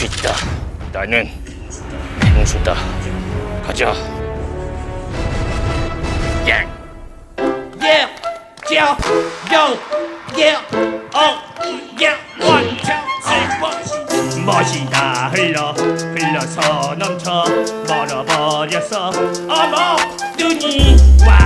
수 있다. 나는 펭수다. 가자. yo, yeah, oh, yeah, one, two, three, four. 멋이 다 흘러 흘러서 넘쳐 멀어버렸어 어머 눈이 와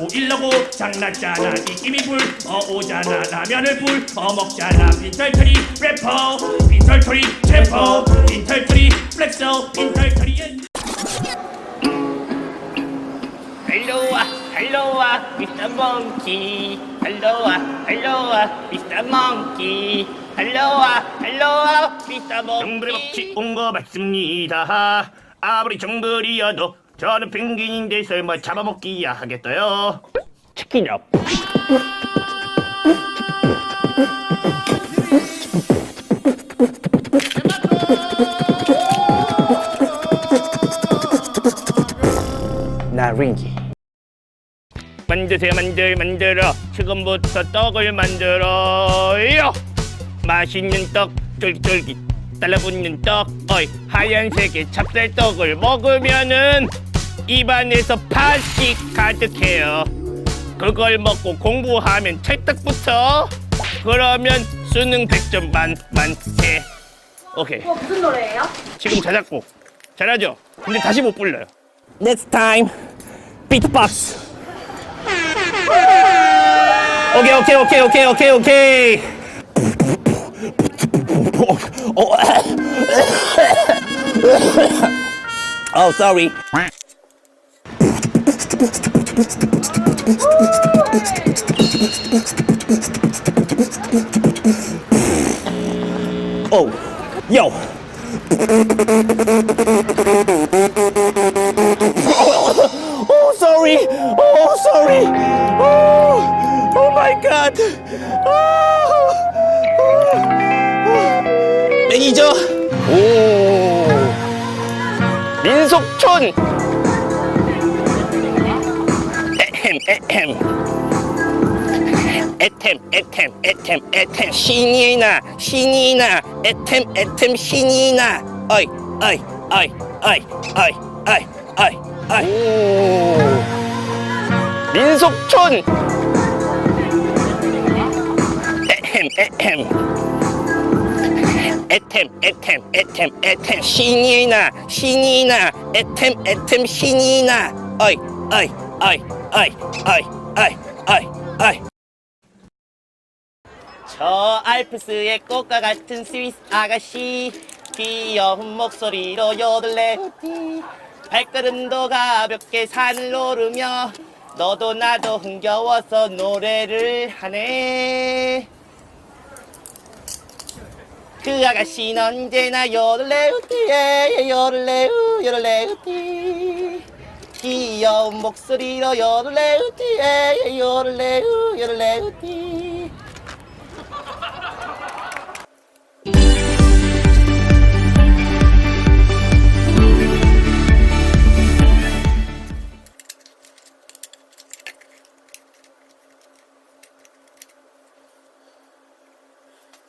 퍼남았잖아 보일러고 장났잖아. 입김이 불 어 오잖아. 라면을 불 어 먹잖아. 빈털터리 래퍼 빈털터리 래퍼 빈털터리 플렉서 빈털터리엔. 할로와 할로와 미스터 몽키. 할로와 할로와 미스터 몽키. 할로와 할로와 미스터 몽키. 정글의 법칙 온거 맞습니다. 아무리 정글이어도 저는 펭귄인데 설마 잡아먹기야 하겠어요? 치킨이야 나 링기 만드세요 만들 만들어. 지금부터 떡을 만들어요. 맛있는 떡 쫄깃쫄깃 달라붙는 떡 어이 하얀색의 찹쌀떡을 먹으면은 입안에서 팥이 가득해요. 그걸 먹고 공부하면 찰떡부터. 그러면 수능 100점 만 만세. 오케이. 어, 무슨 노래예요? 지금 자작곡. 잘하죠? 근데 다시 못 불러요. Next time 비트박스 오케이 오케이 오케이 오케이 오케이 오케이. Oh sorry Oh yo Oh, sorry. Oh, sorry. Oh, oh my God. Oh, oh. 매니저. 오. 민속촌. 에템, 에템, 에템, 에템. 신이 나, 신이 나. 에템, 에템, 신이 나. 어이, 어이, 어이, 어이, 어이, 어이, 어이, 어이. 오. 민속촌. 에헴, 에헴. 에템, 에템, 에템, 에템. 신이 나, 신이 나. 에템, 에템, 신이 나. 어이, 어이, 어이, 어이, 어이, 어이, 어이, 어이. 저 알프스의 꽃과 같은 스위스 아가씨. 귀여운 목소리로 요들레우디 발걸음도 가볍게 산을 오르며 너도 나도 흥겨워서 노래를 하네. 그 아가씨는 언제나 요들레우디에 요들레 우 요들레우디 귀여운 목소리로 요들레우디에 요들레우 요들레우디